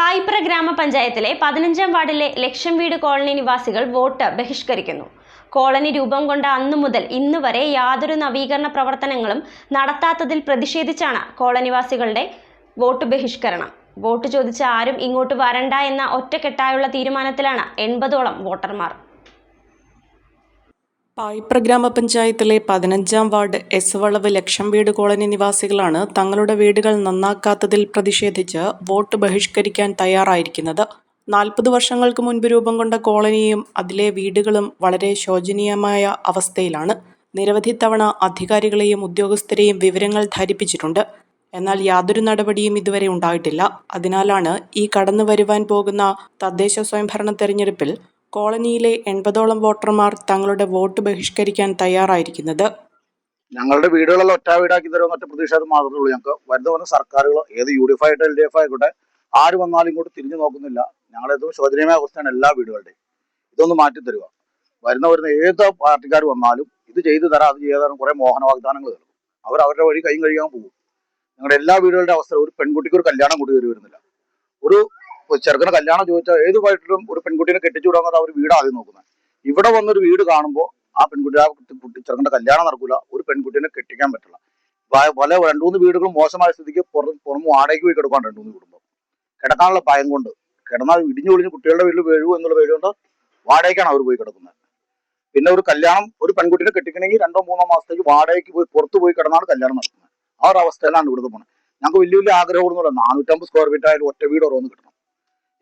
പായിപ്ര ഗ്രാമപഞ്ചായത്തിലെ പതിനഞ്ചാം വാർഡിലെ ലക്ഷം വീട് കോളനി നിവാസികൾ വോട്ട് ബഹിഷ്കരിക്കുന്നു. കോളനി രൂപം കൊണ്ട അന്നു മുതൽ ഇന്ന് വരെ യാതൊരു നവീകരണ പ്രവർത്തനങ്ങളും നടത്താത്തതിൽ പ്രതിഷേധിച്ചാണ് കോളനിവാസികളുടെ വോട്ട് ബഹിഷ്കരണം. വോട്ട് ചോദിച്ച ആരും ഇങ്ങോട്ട് വരണ്ട എന്ന ഒറ്റക്കെട്ടായുള്ള തീരുമാനത്തിലാണ് എൺപതോളം വോട്ടർമാർ. പായിപ്ര ഗ്രാമപഞ്ചായത്തിലെ പതിനഞ്ചാം വാർഡ് എസ് വളവ് ലക്ഷം വീട് കോളനി നിവാസികളാണ് തങ്ങളുടെ വീടുകൾ നന്നാക്കാത്തതിൽ പ്രതിഷേധിച്ച് വോട്ട് ബഹിഷ്കരിക്കാൻ തയ്യാറായിരിക്കുന്നത്. നാൽപ്പത് വർഷങ്ങൾക്ക് മുൻപ് രൂപം കൊണ്ട കോളനിയും അതിലെ വീടുകളും വളരെ ശോചനീയമായ അവസ്ഥയിലാണ്. നിരവധി തവണ അധികാരികളെയും ഉദ്യോഗസ്ഥരെയും വിവരങ്ങൾ ധരിപ്പിച്ചിട്ടുണ്ട്. എന്നാൽ യാതൊരു നടപടിയും ഇതുവരെ ഉണ്ടായിട്ടില്ല. അതിനാലാണ് ഈ കടന്നു വരുവാൻ പോകുന്ന തദ്ദേശ സ്വയംഭരണ തെരഞ്ഞെടുപ്പിൽ കോളനിയിലെ എൺപതോളം വോട്ടർമാർ തങ്ങളുടെ വോട്ട് ബഹിഷ്കരിക്കാൻ തയ്യാറായിരിക്കുന്നത്. ഞങ്ങളുടെ വീടുകളെല്ലാം ഒറ്റ വീടാക്കി തരുമെന്ന് ഒറ്റ പ്രതിഷേധം മാത്രമേ ഉള്ളൂ. ഞങ്ങൾക്ക് വരുന്ന വരുന്ന സർക്കാരുകൾ ഏത് യു ഡി എഫ് ആയിട്ട് എൽ ഡി എഫ് ആയിക്കോട്ടെ ആര് വന്നാലും ഇങ്ങോട്ട് തിരിഞ്ഞു നോക്കുന്നില്ല. ഞങ്ങളുടെ ഏറ്റവും ശോചനീയമായ അവസ്ഥയാണ് എല്ലാ വീടുകളുടെയും. ഇതൊന്ന് മാറ്റി തരിക. വരുന്ന വരുന്ന ഏത് പാർട്ടിക്കാർ വന്നാലും ഇത് ചെയ്തു തരാം അത് ചെയ്തു തരാം കുറെ മോഹന വാഗ്ദാനങ്ങൾ തരും. അവർ അവരുടെ വഴി കൈ കഴിയാൻ പോകും. ഞങ്ങളുടെ എല്ലാ വീടുകളുടെ അവസ്ഥ ഒരു പെൺകുട്ടിക്ക് ഒരു കല്യാണം കൂടി വരുന്നില്ല. ഒരു ചെറുക്കന് കല്യാണം ചോദിച്ചാൽ ഏത് വൈകിട്ടും ഒരു പെൺകുട്ടീനെ കെട്ടിച്ചുവിടാൻ അവർ ആദ്യം നോക്കുന്നത് ഇവിടെ വന്നൊരു വീട് കാണുമ്പോൾ ആ പെൺകുട്ടി ആ കുട്ടി ചെറുക്കന്റെ കല്യാണം നടക്കൂല. ഒരു പെൺകുട്ടീനെ കെട്ടിക്കാൻ പറ്റില്ല. പല രണ്ടു മൂന്ന് വീടുകളും മോശമായ സ്ഥിതിക്ക് പുറം പുറം വാടകയ്ക്ക് പോയി കിടക്കാൻ രണ്ടു മൂന്ന് കുടുംബം. കിടക്കാനുള്ള ഭയം കൊണ്ട് കിടന്നാൽ ഇടിഞ്ഞു ഒളിഞ്ഞ് കുട്ടികളുടെ വീട്ടിൽ വീഴുവോ എന്നുള്ള പേര് കൊണ്ട് വാടകയ്ക്കാണ് അവർ പോയി കിടക്കുന്നത് പിന്നെ ഒരു കല്യാണം ഒരു പെൺകുട്ടിനെ കെട്ടിക്കണമെങ്കിൽ രണ്ടോ മൂന്നോ മാസത്തേക്ക് വാടകയ്ക്ക് പോയി പുറത്ത് പോയി കിടന്നാണ് കല്യാണം നടക്കുന്നത് ആ ഒരു അവസ്ഥയിലാണ് ഇവിടുത്തെ പോണത് ഞങ്ങൾക്ക് വലിയ വലിയ ആഗ്രഹം ആഗ്രഹമൊന്നുമില്ല നാനൂറ്റമ്പത് സ്ക്വയർ ഫീറ്റ് ആയാലും ഒറ്റ വീട് ഓരോന്ന് കിട്ടണം.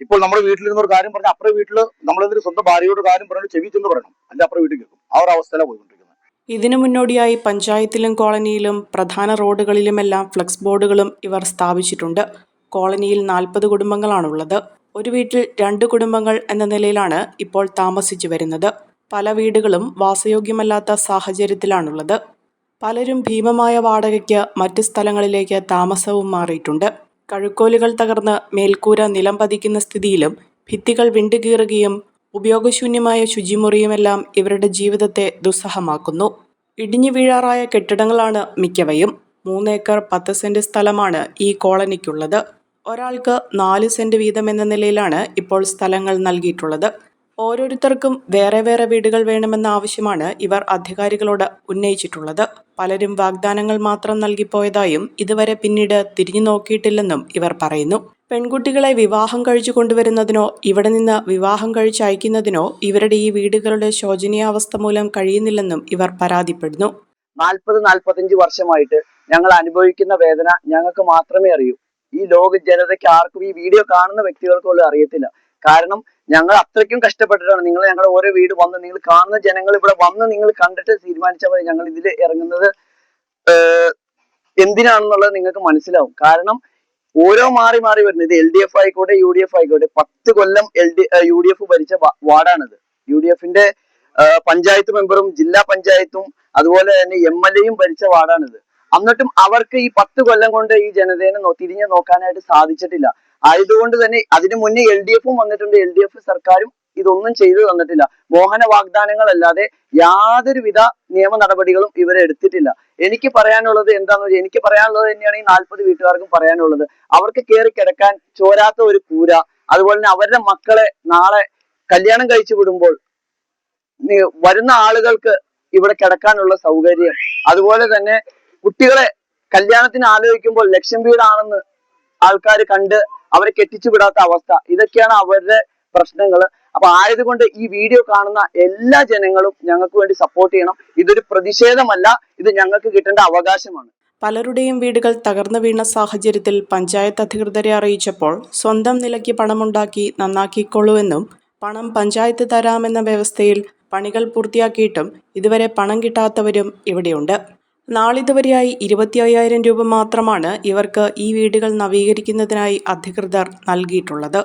ഇപ്പോൾ നമ്മുടെ വീട്ടിലിരുന്ന ഒരു കാര്യം പറഞ്ഞാൽ അപ്പുറം വീട്ടിൽ നമ്മളെന്തൊരു സ്വന്തം ഭാര്യയോട് കാര്യം പറഞ്ഞു ചെവി ചെന്ന് പറയണം. അല്ലെ അപ്പുറം വീട്ടിൽ കേൾക്കും. ആ ഒരു അവസ്ഥയിലാണ് പോയിക്കൊണ്ടിരിക്കുന്നത്. ഇതിനു മുന്നോടിയായി പഞ്ചായത്തിലും കോളനിയിലും പ്രധാന റോഡുകളിലുമെല്ലാം ഫ്ലക്സ് ബോർഡുകളും ഇവർ സ്ഥാപിച്ചിട്ടുണ്ട്. കോളനിയിൽ നാൽപ്പത് കുടുംബങ്ങളാണുള്ളത്. ഒരു വീട്ടിൽ രണ്ട് കുടുംബങ്ങൾ എന്ന നിലയിലാണ് ഇപ്പോൾ താമസിച്ചു വരുന്നത്. പല വീടുകളും വാസയോഗ്യമല്ലാത്ത സാഹചര്യത്തിലാണുള്ളത്. പലരും ഭീമമായ വാടകയ്ക്ക് മറ്റ് സ്ഥലങ്ങളിലേക്ക് താമസവും മാറിയിട്ടുണ്ട്. കഴുക്കോലുകൾ തകർന്ന് മേൽക്കൂര നിലം പതിക്കുന്ന സ്ഥിതിയിലും ഭിത്തികൾ വിണ്ടുകീറുകയും ഉപയോഗശൂന്യമായ ശുചിമുറിയുമെല്ലാം ഇവരുടെ ജീവിതത്തെ ദുസ്സഹമാക്കുന്നു. ഇടിഞ്ഞു വീഴാറായ കെട്ടിടങ്ങളാണ് മിക്കവയും. മൂന്നേക്കർ പത്ത് സെന്റ് സ്ഥലമാണ് ഈ കോളനിക്കുള്ളത്. ഒരാൾക്ക് നാല് സെന്റ് വീതം എന്ന നിലയിലാണ് ഇപ്പോൾ സ്ഥലങ്ങൾ നൽകിയിട്ടുള്ളത്. ഓരോരുത്തർക്കും വേറെ വേറെ വീടുകൾ വേണമെന്ന ആവശ്യമാണ് ഇവർ അധികാരികളോട് ഉന്നയിച്ചിട്ടുള്ളത്. പലരും വാഗ്ദാനങ്ങൾ മാത്രം നൽകിപ്പോയതായും ഇതുവരെ പിന്നീട് തിരിഞ്ഞു നോക്കിയിട്ടില്ലെന്നും ഇവർ പറയുന്നു. പെൺകുട്ടികളെ വിവാഹം കഴിച്ചു കൊണ്ടുവരുന്നതിനോ ഇവിടെ നിന്ന് വിവാഹം കഴിച്ച് അയക്കുന്നതിനോ ഇവരുടെ ഈ വീടുകളുടെ ശോചനീയാവസ്ഥ മൂലം കഴിയുന്നില്ലെന്നും ഇവർ പരാതിപ്പെടുന്നു. നാൽപ്പത് നാൽപ്പത്തഞ്ച് വർഷമായിട്ട് ഞങ്ങൾ അനുഭവിക്കുന്ന വേദന ഞങ്ങൾക്ക് മാത്രമേ അറിയൂ. ഈ ലോക ജനതയ്ക്ക് ആർക്കും ഈ വീഡിയോ കാണുന്ന വ്യക്തികൾക്ക് പോലും അറിയത്തില്ല. കാരണം ഞങ്ങൾ അത്രയ്ക്കും കഷ്ടപ്പെട്ടിട്ടാണ്. നിങ്ങൾ ഞങ്ങളുടെ ഓരോ വീട് വന്ന് നിങ്ങൾ കാണുന്ന ജനങ്ങൾ ഇവിടെ വന്ന് നിങ്ങൾ കണ്ടിട്ട് തീരുമാനിച്ചാൽ മതി ഞങ്ങൾ ഇതിൽ ഇറങ്ങുന്നത് എന്തിനാണെന്നുള്ളത് നിങ്ങൾക്ക് മനസ്സിലാവും. കാരണം ഓരോ മാറി മാറി വരുന്നത് ഇത് എൽ ഡി എഫ് ആയിക്കോട്ടെ യു ഡി എഫ് ആയിക്കോട്ടെ പത്ത് കൊല്ലം L D U D F ഭരിച്ച വാർഡാണിത്. യു ഡി എഫിന്റെ പഞ്ചായത്ത് മെമ്പറും ജില്ലാ പഞ്ചായത്തും അതുപോലെ തന്നെ എം എൽ എയും ഭരിച്ച വാർഡാണിത്. എന്നിട്ടും അവർക്ക് ഈ പത്ത് കൊല്ലം കൊണ്ട് ഈ ജനതയെ തിരിഞ്ഞു നോക്കാനായിട്ട് സാധിച്ചിട്ടില്ല. ആയതുകൊണ്ട് തന്നെ അതിനു മുന്നേ എൽ ഡി എഫും വന്നിട്ടുണ്ട്. എൽ ഡി എഫ് സർക്കാരും ഇതൊന്നും ചെയ്തു തന്നിട്ടില്ല. മോഹന വാഗ്ദാനങ്ങൾ അല്ലാതെ യാതൊരുവിധ നിയമ നടപടികളും ഇവരെ എടുത്തിട്ടില്ല. എനിക്ക് പറയാനുള്ളത് എന്താന്ന് വെച്ചാൽ എനിക്ക് പറയാനുള്ളത് തന്നെയാണ് ഈ നാൽപ്പത് വീട്ടുകാർക്കും പറയാനുള്ളത്. അവർക്ക് കയറി കിടക്കാൻ ചോരാത്ത ഒരു കൂര അതുപോലെ തന്നെ അവരുടെ മക്കളെ നാളെ കല്യാണം കഴിച്ചു വിടുമ്പോൾ വരുന്ന ആളുകൾക്ക് ഇവിടെ കിടക്കാനുള്ള സൗകര്യം അതുപോലെ തന്നെ കുട്ടികളെ കല്യാണത്തിന് ആലോചിക്കുമ്പോൾ ലക്ഷം വീടാണെന്ന് ആൾക്കാർ കണ്ട് അവരെ കെട്ടിച്ചു വിടാത്ത അവസ്ഥ. ഇതൊക്കെയാണ് അവരുടെ പ്രശ്നങ്ങൾ അപ്പൊ ആയതുകൊണ്ട് ഈ വീഡിയോ കാണുന്ന എല്ലാ ജനങ്ങളും ഞങ്ങൾക്ക് വേണ്ടി സപ്പോർട്ട് ചെയ്യണം. ഇതൊരു പ്രതിഷേധമല്ല ഇത് ഞങ്ങൾക്ക് കിട്ടേണ്ട അവകാശമാണ്. പലരുടെയും വീടുകൾ തകർന്നു വീണ സാഹചര്യത്തിൽ പഞ്ചായത്ത് അധികൃതരെ അറിയിച്ചപ്പോൾ സ്വന്തം നിലയ്ക്ക് പണമുണ്ടാക്കി നന്നാക്കിക്കൊള്ളുവെന്നും പണം പഞ്ചായത്ത് തരാമെന്ന വ്യവസ്ഥയിൽ പണികൾ പൂർത്തിയാക്കിയിട്ടും ഇതുവരെ പണം കിട്ടാത്തവരും ഇവിടെയുണ്ട്. നാളിതുവരെയായി ഇരുപത്തി അയ്യായിരം രൂപ മാത്രമാണ് ഇവർക്ക് ഈ വീടുകൾ നവീകരിക്കുന്നതിനായി അധികൃതർ നൽകിയിട്ടുള്ളത്.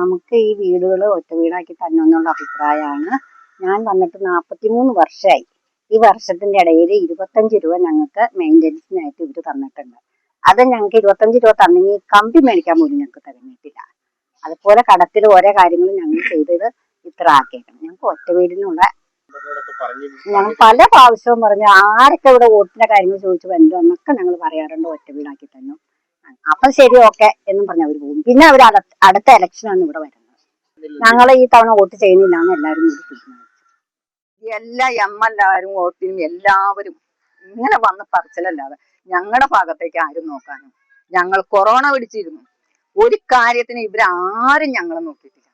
നമുക്ക് ഈ വീടുകൾ ഒറ്റ വീടാക്കി തന്നെന്നുള്ള അഭിപ്രായമാണ്. ഞാൻ വന്നിട്ട് നാൽപ്പത്തിമൂന്ന് വർഷമായി ഈ വർഷത്തിന്റെ ഇടയിൽ ഇരുപത്തഞ്ച് രൂപ ഞങ്ങൾക്ക് മെയിന്റനൻസിനായിട്ട് ഇവർ തന്നിട്ടുണ്ട്. അത് ഞങ്ങൾക്ക് ഇരുപത്തഞ്ച് രൂപ തന്നെങ്കിൽ കമ്പി മേടിക്കാൻ പോലും ഞങ്ങൾക്ക് തികഞ്ഞിട്ടില്ല അതുപോലെ കടത്തിൽ ഓരോ കാര്യങ്ങളും ഞങ്ങൾ ചെയ്തത് ഇത്ര ആക്കിയേക്കണം. ഞങ്ങൾക്ക് ഒറ്റ വീടിനുള്ള ഞങ്ങൾ പല പ്രാവശ്യവും പറഞ്ഞു ആരൊക്കെ ഇവിടെ വോട്ടിന്റെ കാര്യങ്ങൾ ചോദിച്ചു വരുന്നോ എന്നൊക്കെ ഞങ്ങൾ പറയാറുണ്ട് ഒറ്റ വീടാക്കി തന്നു. അപ്പൊ ശരി ഓക്കെ എന്നും പറഞ്ഞു അവർ പോകും. പിന്നെ അവർ അടുത്ത ഇലക്ഷനാണ് ഇവിടെ വരുന്നത്. ഞങ്ങൾ ഈ തവണ വോട്ട് ചെയ്യുന്നില്ല എന്ന് എല്ലാവരും കൂടി തീരുമാനിച്ചു. എല്ലാ എം എല്ലാവരും വോട്ടിനും എല്ലാവരും ഇങ്ങനെ വന്ന് പറച്ചിലല്ലാതെ ഞങ്ങളുടെ ഭാഗത്തേക്ക് ആരും നോക്കാനും ഞങ്ങൾ കൊറോണ പിടിച്ചിരുന്നു. ഒരു കാര്യത്തിന് ഇവരാരും ഞങ്ങളെ നോക്കിയിട്ടില്ല.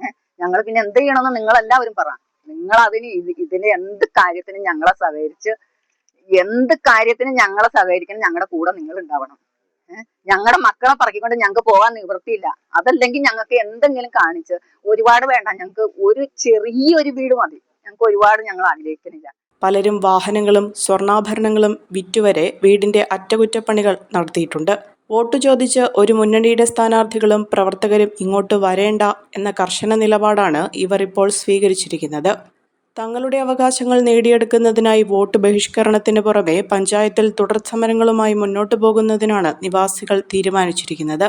ഏഹ് ഞങ്ങൾ പിന്നെ എന്ത് ചെയ്യണമെന്ന് നിങ്ങളെല്ലാവരും പറ. നിങ്ങൾ അതിന് ഇത് ഇതിന് എന്ത് കാര്യത്തിന് ഞങ്ങളെ സഹകരിച്ച് എന്ത് കാര്യത്തിന് ഞങ്ങളെ സഹകരിക്കണം ഞങ്ങളുടെ കൂടെ നിങ്ങൾ ഉണ്ടാവണം ഞങ്ങളുടെ മക്കളെ പറക്കിക്കൊണ്ട് ഞങ്ങൾക്ക് പോകാൻ നിവൃത്തിയില്ല. അതല്ലെങ്കിൽ ഞങ്ങൾക്ക് എന്തെങ്കിലും കാണിച്ച് ഒരുപാട് വേണ്ട. ഞങ്ങൾക്ക് ഒരു ചെറിയൊരു വീട് മതി. ഞങ്ങൾക്ക് ഒരുപാട് ഞങ്ങൾ ആഗ്രഹിക്കുന്നില്ല. പലരും വാഹനങ്ങളും സ്വർണാഭരണങ്ങളും വിറ്റുവരെ വീടിന്റെ അറ്റകുറ്റപ്പണികൾ നടത്തിയിട്ടുണ്ട്. വോട്ട് ചോദിച്ച് ഒരു മുന്നണിയുടെ സ്ഥാനാർത്ഥികളും പ്രവർത്തകരും ഇങ്ങോട്ട് വരേണ്ട എന്ന കർശന നിലപാടാണ് ഇവർ ഇപ്പോൾ സ്വീകരിച്ചിരിക്കുന്നത്. തങ്ങളുടെ അവകാശങ്ങൾ നേടിയെടുക്കുന്നതിനായി വോട്ട് ബഹിഷ്കരണത്തിന് പുറമെ പഞ്ചായത്തിൽ തുടർ സമരങ്ങളുമായി മുന്നോട്ടു പോകുന്നതിനാണ് നിവാസികൾ തീരുമാനിച്ചിരിക്കുന്നത്.